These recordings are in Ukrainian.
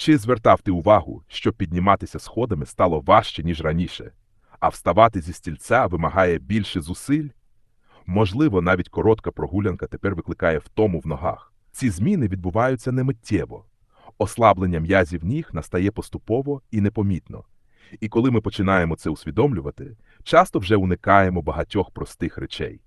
Чи звертав ти увагу, що підніматися сходами стало важче, ніж раніше, а вставати зі стільця вимагає більше зусиль? Можливо, навіть коротка прогулянка тепер викликає втому в ногах. Ці зміни відбуваються немиттєво. Ослаблення м'язів ніг настає поступово і непомітно. І коли ми починаємо це усвідомлювати, часто вже уникаємо багатьох простих речей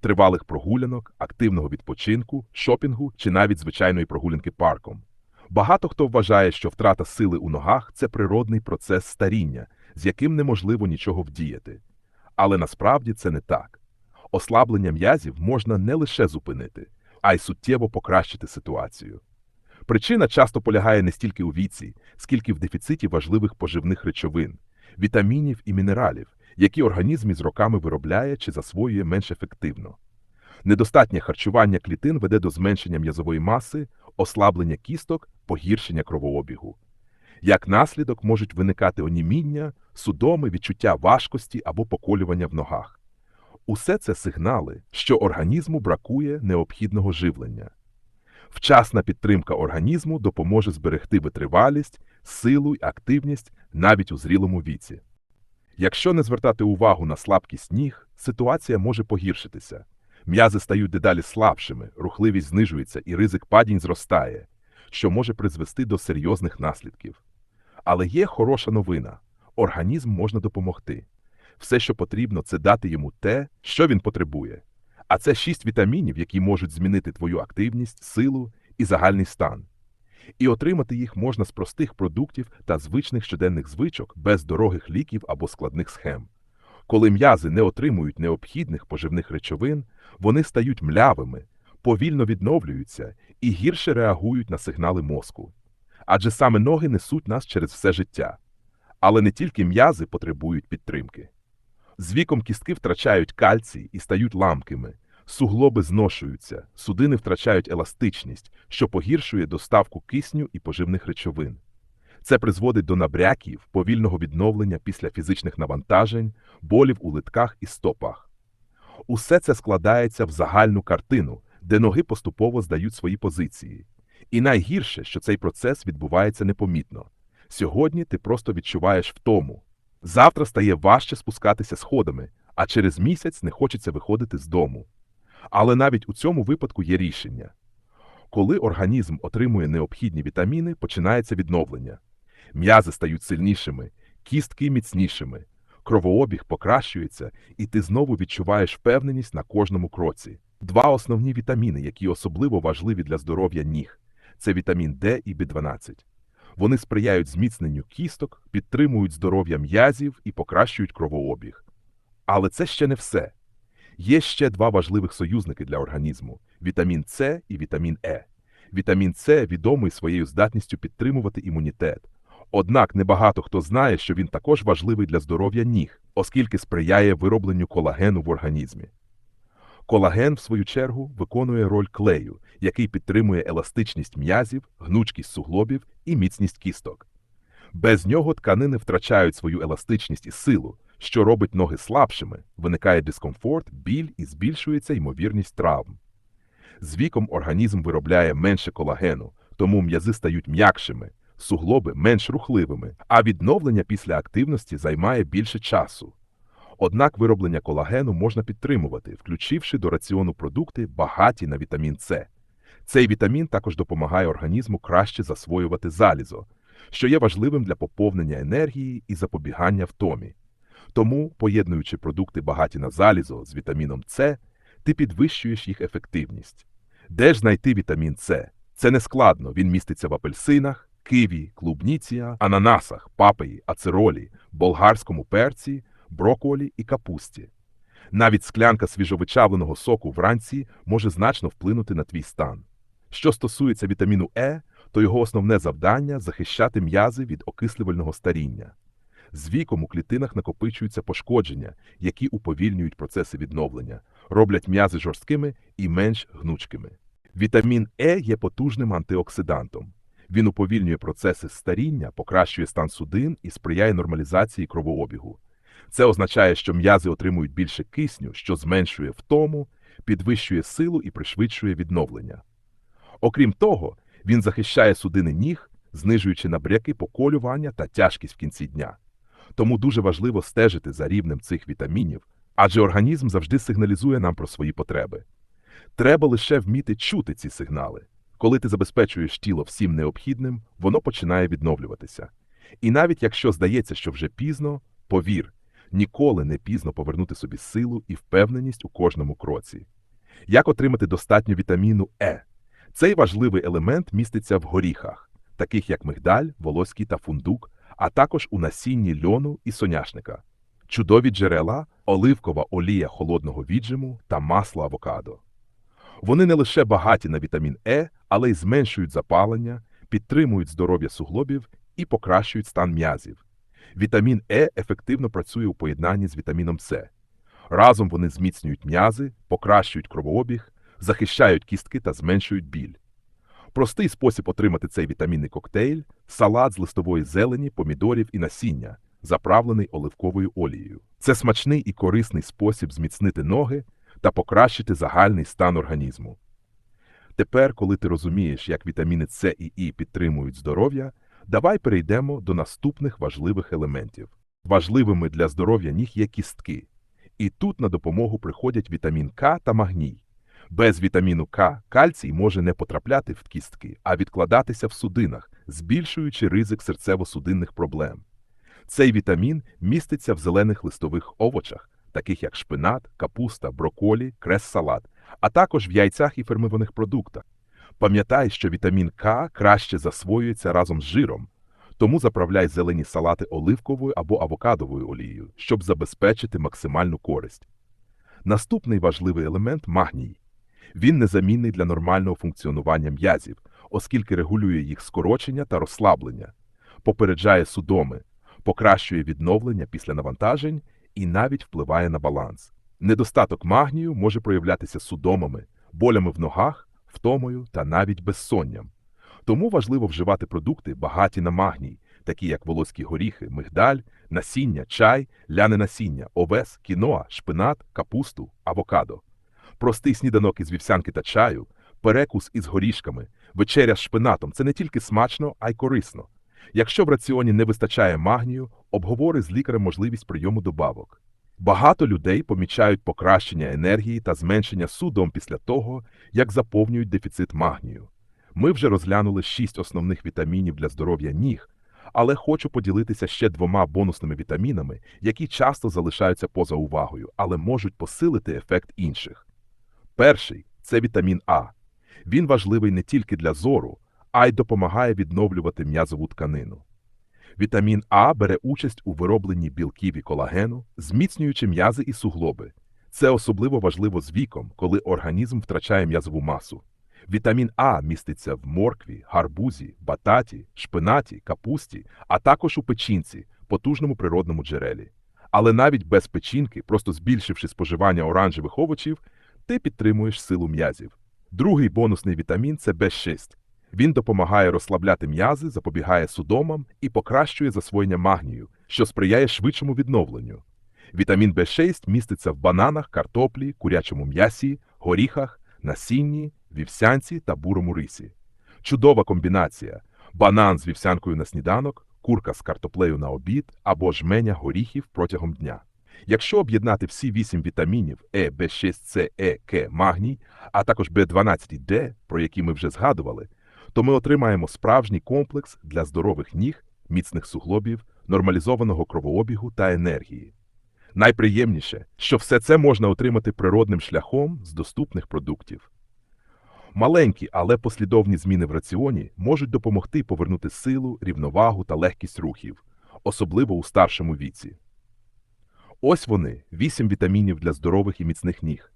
тривалих прогулянок, активного відпочинку, шопінгу чи навіть звичайної прогулянки парком. Багато хто вважає, що втрата сили у ногах це природний процес старіння, з яким неможливо нічого вдіяти. Але насправді це не так. Ослаблення м'язів можна не лише зупинити, а й суттєво покращити ситуацію. Причина часто полягає не стільки у віці, скільки в дефіциті важливих поживних речовин, вітамінів і мінералів, які організм із роками виробляє чи засвоює менш ефективно. Недостатнє харчування клітин веде до зменшення м'язової маси, ослаблення кісток, погіршення кровообігу. Як наслідок можуть виникати оніміння, судоми, відчуття важкості або поколювання в ногах. Усе це сигнали, що організму бракує необхідного живлення. Вчасна підтримка організму допоможе зберегти витривалість, силу й активність навіть у зрілому віці. Якщо не звертати увагу на слабкість ніг, ситуація може погіршитися. М'язи стають дедалі слабшими, рухливість знижується і ризик падінь зростає, що може призвести до серйозних наслідків. Але є хороша новина організм можна допомогти. Все, що потрібно, це дати йому те, що він потребує. А це шість вітамінів, які можуть змінити твою активність, силу і загальний стан. І отримати їх можна з простих продуктів та звичних щоденних звичок без дорогих ліків або складних схем. Коли м'язи не отримують необхідних поживних речовин, вони стають млявими, повільно відновлюються і гірше реагують на сигнали мозку. Адже саме ноги несуть нас через все життя. Але не тільки м'язи потребують підтримки. З віком кістки втрачають кальцій і стають ламкими, суглоби зношуються, судини втрачають еластичність, що погіршує доставку кисню і поживних речовин. Це призводить до набряків, повільного відновлення після фізичних навантажень, болів у литках і стопах. Усе це складається в загальну картину, де ноги поступово здають свої позиції. І найгірше, що цей процес відбувається непомітно. Сьогодні ти просто відчуваєш втому. Завтра стає важче спускатися сходами, а через місяць не хочеться виходити з дому. Але навіть у цьому випадку є рішення. Коли організм отримує необхідні вітаміни, починається відновлення. М'язи стають сильнішими, кістки міцнішими, кровообіг покращується, і ти знову відчуваєш впевненість на кожному кроці. Два основні вітаміни, які особливо важливі для здоров'я ніг це вітамін Д і B12. Вони сприяють зміцненню кісток, підтримують здоров'я м'язів і покращують кровообіг. Але це ще не все. Є ще два важливих союзники для організму вітамін С і вітамін Е. Вітамін С відомий своєю здатністю підтримувати імунітет. Однак небагато хто знає, що він також важливий для здоров'я ніг, оскільки сприяє виробленню колагену в організмі. Колаген, в свою чергу, виконує роль клею, який підтримує еластичність м'язів, гнучкість суглобів і міцність кісток. Без нього тканини втрачають свою еластичність і силу, що робить ноги слабшими, виникає дискомфорт, біль і збільшується ймовірність травм. З віком організм виробляє менше колагену, тому м'язи стають м'якшими, суглоби менш рухливими, а відновлення після активності займає більше часу. Однак вироблення колагену можна підтримувати, включивши до раціону продукти, багаті на вітамін С. Цей вітамін також допомагає організму краще засвоювати залізо, що є важливим для поповнення енергії і запобігання втомі. Тому, поєднуючи продукти багаті на залізо з вітаміном С, ти підвищуєш їх ефективність. Де ж знайти вітамін С? Це не складно, він міститься в апельсинах, киві, клубніці, ананасах, папаї, ацеролі, болгарському перці, броколі і капусті. Навіть склянка свіжовичавленого соку вранці може значно вплинути на твій стан. Що стосується вітаміну Е, то його основне завдання захищати м'язи від окислювального старіння. З віком у клітинах накопичуються пошкодження, які уповільнюють процеси відновлення, роблять м'язи жорсткими і менш гнучкими. Вітамін Е є потужним антиоксидантом. Він уповільнює процеси старіння, покращує стан судин і сприяє нормалізації кровообігу. Це означає, що м'язи отримують більше кисню, що зменшує втому, підвищує силу і пришвидшує відновлення. Окрім того, він захищає судини ніг, знижуючи набряки поколювання та тяжкість в кінці дня. Тому дуже важливо стежити за рівнем цих вітамінів, адже організм завжди сигналізує нам про свої потреби. Треба лише вміти чути ці сигнали. Коли ти забезпечуєш тіло всім необхідним, воно починає відновлюватися. І навіть якщо здається, що вже пізно, повір, ніколи не пізно повернути собі силу і впевненість у кожному кроці. Як отримати достатньо вітаміну Е? Цей важливий елемент міститься в горіхах, таких як мигдаль, волоський та фундук, а також у насінні льону і соняшника. Чудові джерела, оливкова олія холодного віджиму та масло авокадо. Вони не лише багаті на вітамін Е, але й зменшують запалення, підтримують здоров'я суглобів і покращують стан м'язів. Вітамін Е ефективно працює у поєднанні з вітаміном С. Разом вони зміцнюють м'язи, покращують кровообіг, захищають кістки та зменшують біль. Простий спосіб отримати цей вітамінний коктейль салат з листової зелені, помідорів і насіння, заправлений оливковою олією. Це смачний і корисний спосіб зміцнити ноги та покращити загальний стан організму. Тепер, коли ти розумієш, як вітаміни С і І підтримують здоров'я, давай перейдемо до наступних важливих елементів. Важливими для здоров'я ніг є кістки. І тут на допомогу приходять вітамін К та магній. Без вітаміну К кальцій може не потрапляти в кістки, а відкладатися в судинах, збільшуючи ризик серцево-судинних проблем. Цей вітамін міститься в зелених листових овочах, таких як шпинат, капуста, броколі, крес-салат, а також в яйцях і фермованих продуктах. Пам'ятай, що вітамін К краще засвоюється разом з жиром, тому заправляй зелені салати оливковою або авокадовою олією, щоб забезпечити максимальну користь. Наступний важливий елемент магній. Він незамінний для нормального функціонування м'язів, оскільки регулює їх скорочення та розслаблення, попереджає судоми, покращує відновлення після навантажень і навіть впливає на баланс. Недостаток магнію може проявлятися судомами, болями в ногах, втомою та навіть безсонням. Тому важливо вживати продукти, багаті на магній, такі як волоські горіхи, мигдаль, насіння, чай, ляне насіння, овес, кіноа, шпинат, капусту, авокадо. Простий сніданок із вівсянки та чаю, перекус із горішками, вечеря з шпинатом це не тільки смачно, а й корисно. Якщо в раціоні не вистачає магнію, обговори з лікарем можливість прийому добавок. Багато людей помічають покращення енергії та зменшення судом після того, як заповнюють дефіцит магнію. Ми вже розглянули шість основних вітамінів для здоров'я ніг, але хочу поділитися ще двома бонусними вітамінами, які часто залишаються поза увагою, але можуть посилити ефект інших. Перший це вітамін А. Він важливий не тільки для зору, а й допомагає відновлювати м'язову тканину. Вітамін А бере участь у виробленні білків і колагену, зміцнюючи м'язи і суглоби. Це особливо важливо з віком, коли організм втрачає м'язову масу. Вітамін А міститься в моркві, гарбузі, бататі, шпинаті, капусті, а також у печінці, потужному природному джерелі. Але навіть без печінки, просто збільшивши споживання оранжевих овочів, ти підтримуєш силу м'язів. Другий бонусний вітамін це В6. Він допомагає розслабляти м'язи, запобігає судомам і покращує засвоєння магнію, що сприяє швидшому відновленню. Вітамін В6 міститься в бананах, картоплі, курячому м'ясі, горіхах, насінні, вівсянці та бурому рисі. Чудова комбінація: банан з вівсянкою на сніданок, курка з картоплею на обід або жменя горіхів протягом дня. Якщо об'єднати всі вісім вітамінів Е, В6, С, Е, К, магній, а також В12 і Д, про які ми вже згадували, то ми отримаємо справжній комплекс для здорових ніг, міцних суглобів, нормалізованого кровообігу та енергії. Найприємніше, що все це можна отримати природним шляхом з доступних продуктів. Маленькі, але послідовні зміни в раціоні можуть допомогти повернути силу, рівновагу та легкість рухів, особливо у старшому віці. Ось вони вісім вітамінів для здорових і міцних ніг.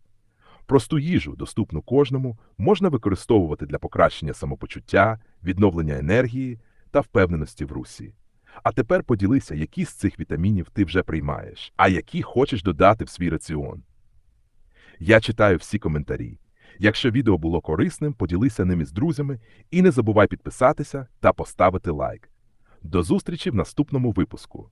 Просту їжу, доступну кожному, можна використовувати для покращення самопочуття, відновлення енергії та впевненості в русі. А тепер поділися, які з цих вітамінів ти вже приймаєш, а які хочеш додати в свій раціон. Я читаю всі коментарі. Якщо відео було корисним, поділися ним із друзями і не забувай підписатися та поставити лайк. До зустрічі в наступному випуску.